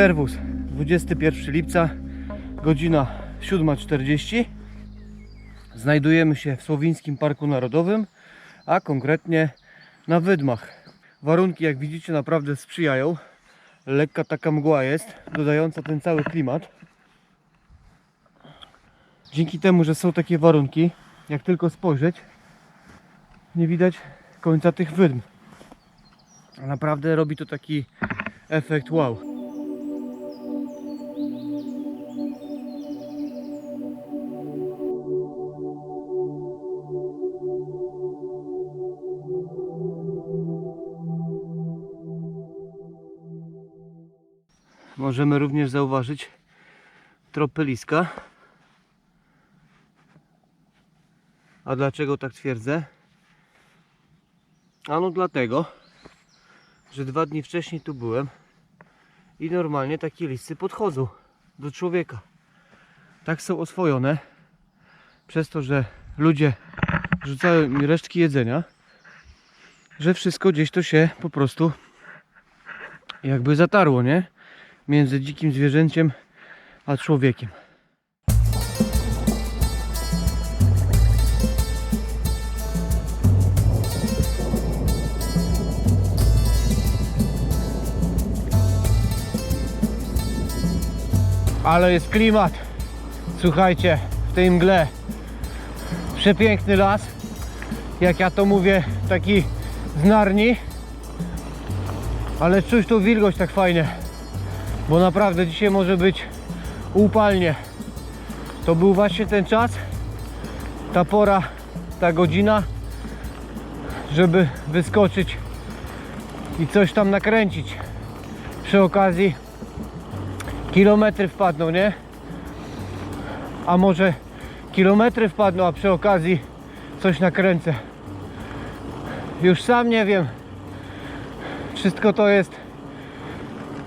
Serwus, 21 lipca, godzina 7.40. Znajdujemy się w Słowińskim Parku Narodowym, a konkretnie na Wydmach. Warunki, jak widzicie, naprawdę sprzyjają. Lekka taka mgła jest, dodająca ten cały klimat. Dzięki temu, że są takie warunki, jak tylko spojrzeć, nie widać końca tych wydm. Naprawdę robi to taki efekt wow. Możemy również zauważyć tropy liska. A dlaczego tak twierdzę? Ano dlatego, że dwa dni wcześniej tu byłem i normalnie takie listy podchodzą do człowieka. Tak są oswojone przez to, że ludzie rzucają mi resztki jedzenia, że wszystko gdzieś to się po prostu jakby zatarło, nie? Między dzikim zwierzęciem a człowiekiem. Ale jest klimat. Słuchajcie, w tej mgle. Przepiękny las. Jak ja to mówię, taki z Narni. Ale czuć tą wilgoć tak fajnie. Bo naprawdę dzisiaj może być upalnie. To był właśnie ten czas, ta pora, ta godzina, żeby wyskoczyć i coś tam nakręcić. Przy okazji kilometry wpadną, nie? A może kilometry wpadną, a przy okazji coś nakręcę. Już sam nie wiem. Wszystko to jest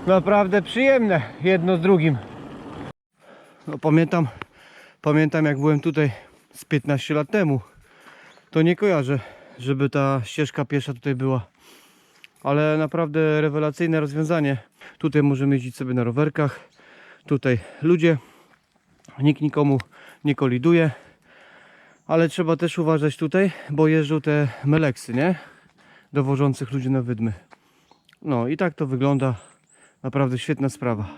naprawdę przyjemne jedno z drugim. No pamiętam, pamiętam jak byłem tutaj z 15 lat temu. To nie kojarzę, żeby ta ścieżka piesza tutaj była. Ale naprawdę rewelacyjne rozwiązanie. Tutaj możemy jeździć sobie na rowerkach. Tutaj ludzie. Nikt nikomu nie koliduje. Ale trzeba też uważać tutaj, bo jeżdżą te meleksy, nie? Dowożących ludzi na wydmy. No i tak to wygląda. Naprawdę świetna sprawa.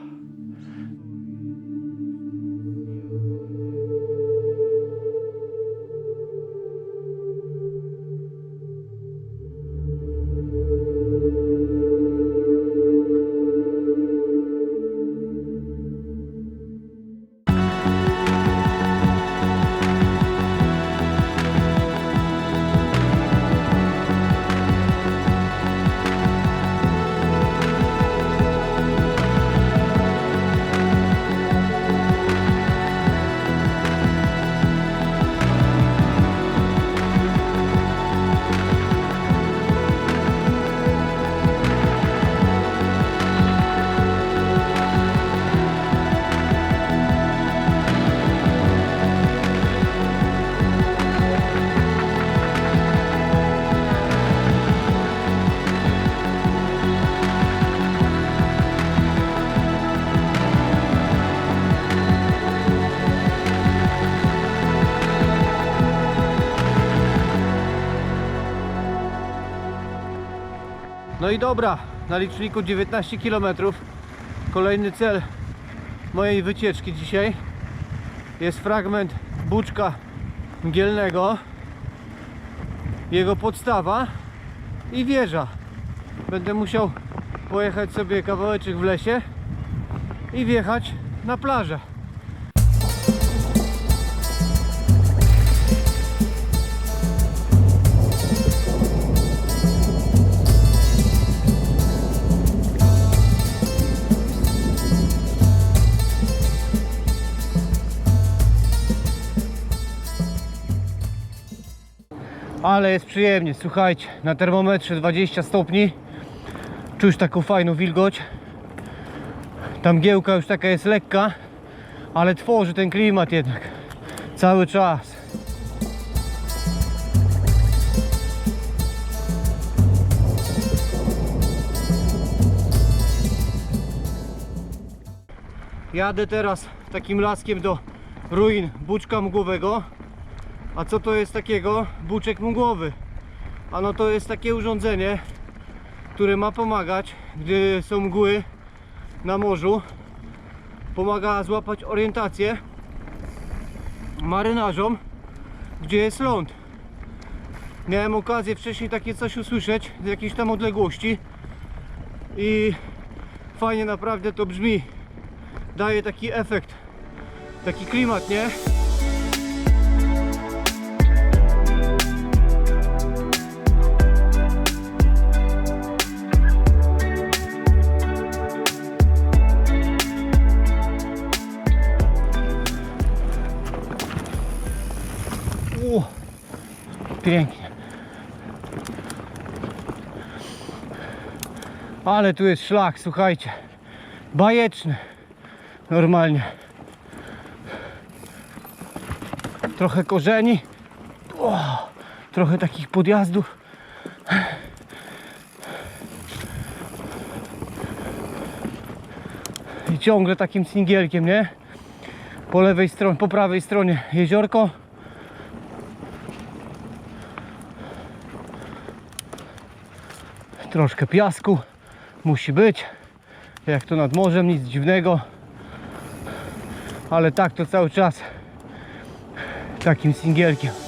I dobra, na liczniku 19 km. Kolejny cel mojej wycieczki dzisiaj jest fragment Buczka Mgielnego, jego podstawa i wieża. Będę musiał pojechać sobie kawałeczek w lesie i wjechać na plażę. Ale jest przyjemnie, słuchajcie, na termometrze 20 stopni. Czuć taką fajną wilgoć. Ta mgiełka już taka jest lekka, ale tworzy ten klimat jednak cały czas. Jadę teraz takim laskiem do ruin Buczka Mgłowego. A co to jest takiego? Buczek mgłowy. Ano to jest takie urządzenie, które ma pomagać, gdy są mgły na morzu. Pomaga złapać orientację marynarzom, gdzie jest ląd. Miałem okazję wcześniej takie coś usłyszeć z jakiejś tam odległości i fajnie naprawdę to brzmi. Daje taki efekt, taki klimat, nie? Pięknie. Ale tu jest szlak, słuchajcie. Bajeczny. Normalnie. Trochę korzeni. O, trochę takich podjazdów. I ciągle takim singielkiem, nie? Po lewej stronie, po prawej stronie jeziorko. Troszkę piasku musi być. Jak to nad morzem, nic dziwnego. Ale tak to cały czas takim singielkiem.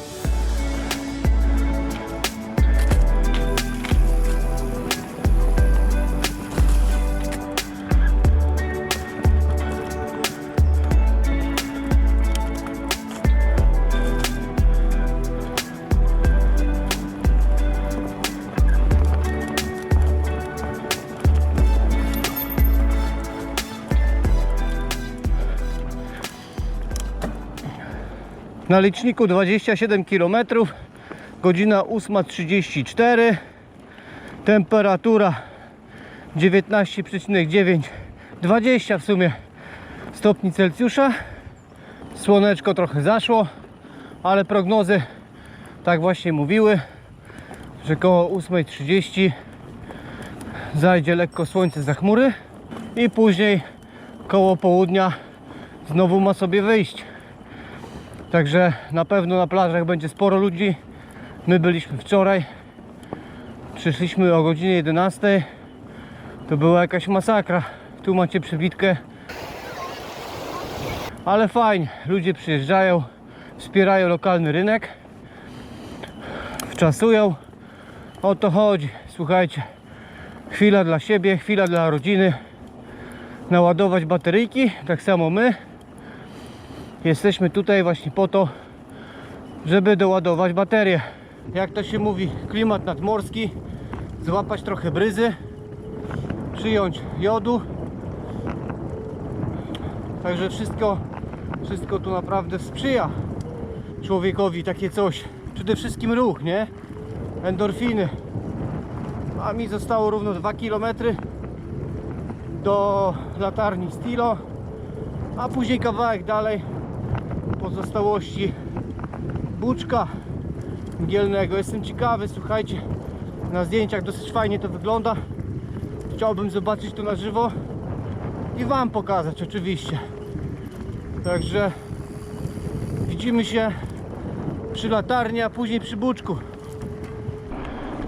Na liczniku 27 km, godzina 8.34, temperatura 19,9, 20 w sumie stopni Celsjusza. Słoneczko trochę zaszło, ale prognozy tak właśnie mówiły, że koło 8.30 zajdzie lekko słońce za chmury i później koło południa znowu ma sobie wyjść. Także na pewno na plażach będzie sporo ludzi. My byliśmy wczoraj. Przyszliśmy o godzinie 11. To była jakaś masakra. Tu macie przebitkę. Ale fajnie. Ludzie przyjeżdżają, wspierają lokalny rynek. Wczasują. O to chodzi. Słuchajcie. Chwila dla siebie, chwila dla rodziny. Naładować bateryjki. Tak samo my. Jesteśmy tutaj właśnie po to, żeby doładować baterię. Jak to się mówi, klimat nadmorski, złapać trochę bryzy, przyjąć jodu. Także wszystko, wszystko tu naprawdę sprzyja człowiekowi takie coś. Przede wszystkim ruch, nie? Endorfiny. A mi zostało równo 2 km do latarni Stilo, a później kawałek dalej pozostałości buczka mgielnego. Jestem ciekawy, słuchajcie, na zdjęciach dosyć fajnie to wygląda. Chciałbym zobaczyć to na żywo i Wam pokazać oczywiście. Także widzimy się przy latarni, a później przy buczku.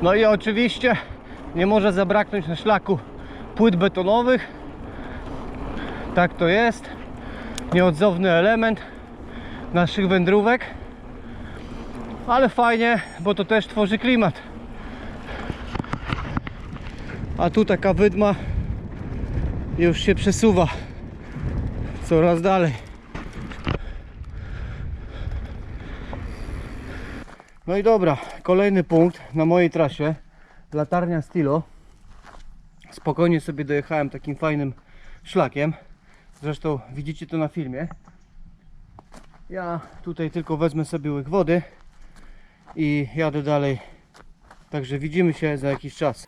No i oczywiście nie może zabraknąć na szlaku płyt betonowych. Tak to jest. Nieodzowny element naszych wędrówek. Ale fajnie, bo to też tworzy klimat. A tu taka wydma już się przesuwa coraz dalej. No i dobra, kolejny punkt na mojej trasie. Latarnia Stilo. Spokojnie sobie dojechałem takim fajnym szlakiem. Zresztą widzicie to na filmie. Ja tutaj tylko wezmę sobie łyk wody i jadę dalej. Także widzimy się za jakiś czas.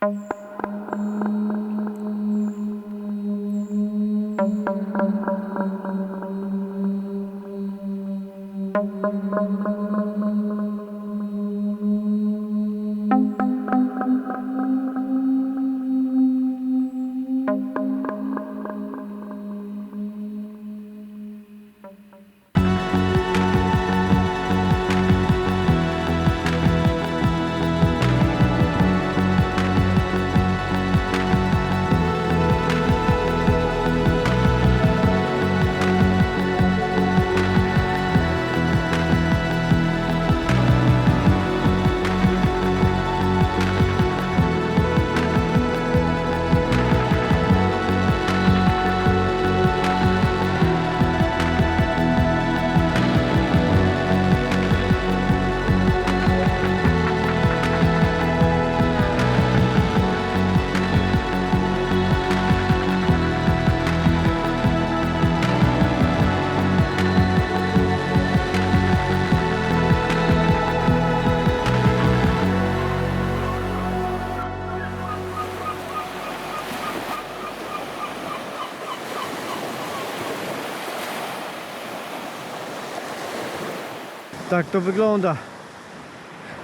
Tak to wygląda.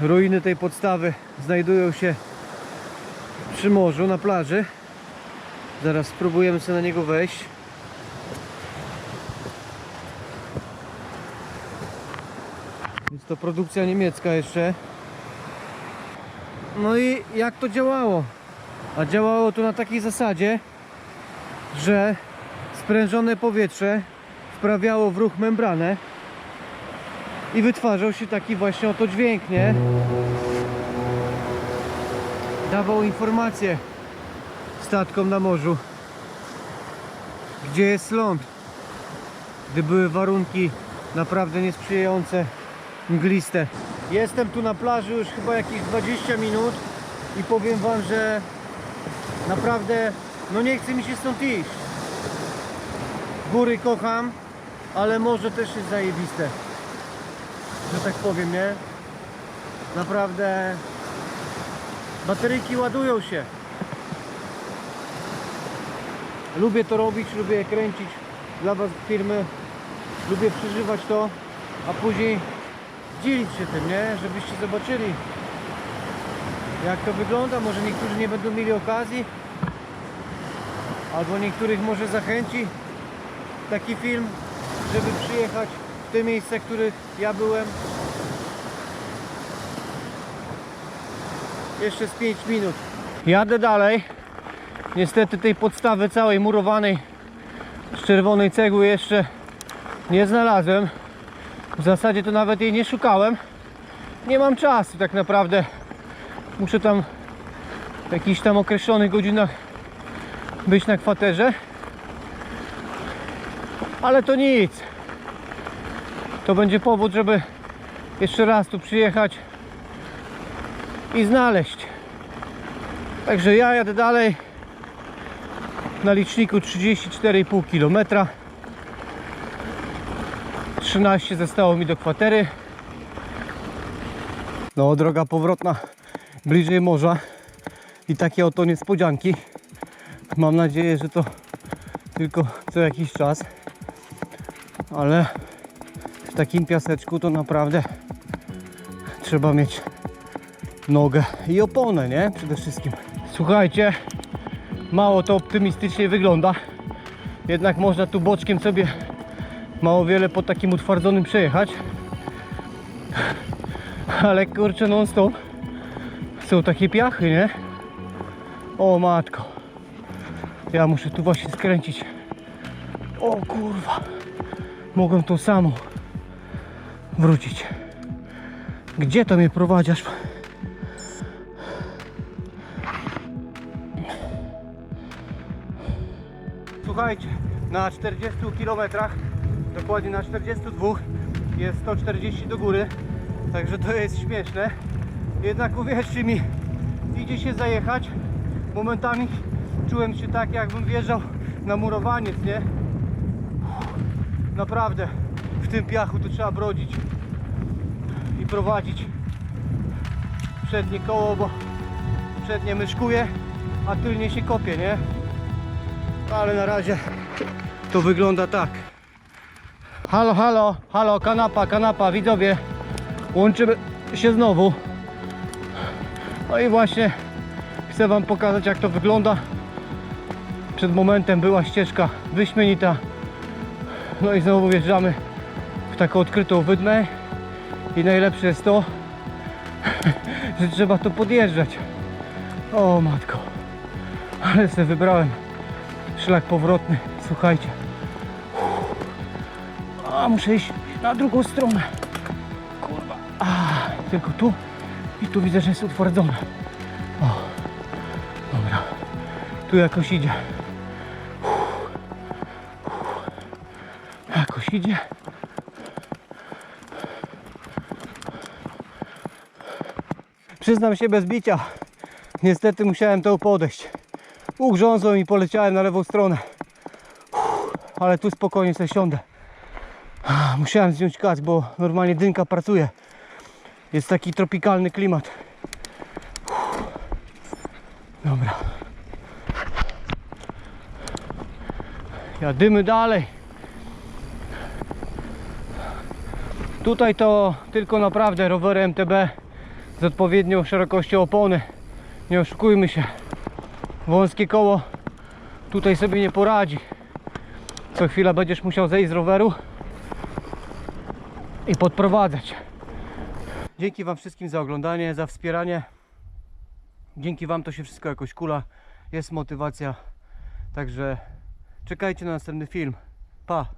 Ruiny tej podstawy znajdują się przy morzu, na plaży. Zaraz spróbujemy sobie na niego wejść. Jest to produkcja niemiecka jeszcze. No i jak to działało? A działało to na takiej zasadzie, że sprężone powietrze wprawiało w ruch membranę i wytwarzał się taki właśnie oto dźwięk, nie? Dawał informacje statkom na morzu, gdzie jest ląd, gdy były warunki naprawdę niesprzyjające, mgliste. Jestem tu na plaży już chyba jakieś 20 minut i powiem wam, że naprawdę no nie chce mi się stąd iść. Góry kocham, ale morze też jest zajebiste że tak powiem, nie? Naprawdę bateryjki ładują się. Lubię to robić, lubię kręcić dla Was firmy. Lubię przeżywać to, a później dzielić się tym, nie? Żebyście zobaczyli jak to wygląda. Może niektórzy nie będą mieli okazji, albo niektórych może zachęci taki film, żeby przyjechać te miejsca, w których ja byłem. Jeszcze z 5 minut. Jadę dalej. Niestety tej podstawy całej murowanej z czerwonej cegły jeszcze nie znalazłem. W zasadzie to nawet jej nie szukałem. Nie mam czasu tak naprawdę. Muszę tam w jakichś tam określonych godzinach być na kwaterze. Ale to nic to będzie powód, żeby jeszcze raz tu przyjechać i znaleźć. Także ja jadę dalej na liczniku 34,5 km 13 zostało mi do kwatery. No droga powrotna bliżej morza i takie oto niespodzianki. Mam nadzieję, że to tylko co jakiś czas ale takim piaseczku to naprawdę trzeba mieć nogę i oponę, nie? Przede wszystkim. Słuchajcie, mało to optymistycznie wygląda. Jednak można tu boczkiem sobie mało wiele po takim utwardzonym przejechać. Ale kurczę non stop są takie piachy, nie? O matko. Ja muszę tu właśnie skręcić. O kurwa. Mogłem tą samą wrócić. Gdzie to mnie prowadzisz? Słuchajcie, na 40 km, dokładnie na 42 jest 140 do góry, także to jest śmieszne. Jednak uwierzcie mi, idzie się zajechać. Momentami czułem się tak, jakbym wjeżdżał na murowaniec, nie? Naprawdę, w tym piachu to trzeba brodzić i prowadzić przednie koło, bo przednie myszkuje, a tylnie się kopie, nie? Ale na razie to wygląda tak. Halo, halo, halo, kanapa, kanapa, widzowie. Łączymy się znowu. No i właśnie chcę Wam pokazać jak to wygląda. Przed momentem była ścieżka wyśmienita. No i znowu wjeżdżamy taką odkrytą wydmę. I najlepsze jest to, że trzeba to podjeżdżać. O matko. Ale sobie wybrałem szlak powrotny. Słuchajcie. A muszę iść na drugą stronę. Kurwa. A, tylko tu i tu widzę, że jest utwardzone. O. Dobra. Tu jakoś idzie. Jakoś idzie. Przyznam się bez bicia. Niestety musiałem to podejść. Ugrzązło i poleciałem na lewą stronę. Uff, Ale tu spokojnie sobie siądę. Musiałem zdjąć kac, bo normalnie dynka pracuje. Jest taki tropikalny klimat. Uff. Dobra. Jadymy dalej. Tutaj to tylko naprawdę rowery MTB z odpowiednią szerokością opony. Nie oszukujmy się. Wąskie koło tutaj sobie nie poradzi. Co chwila będziesz musiał zejść z roweru i podprowadzać. Dzięki Wam wszystkim za oglądanie, za wspieranie. Dzięki Wam to się wszystko jakoś kula. Jest motywacja. Także czekajcie na następny film. Pa!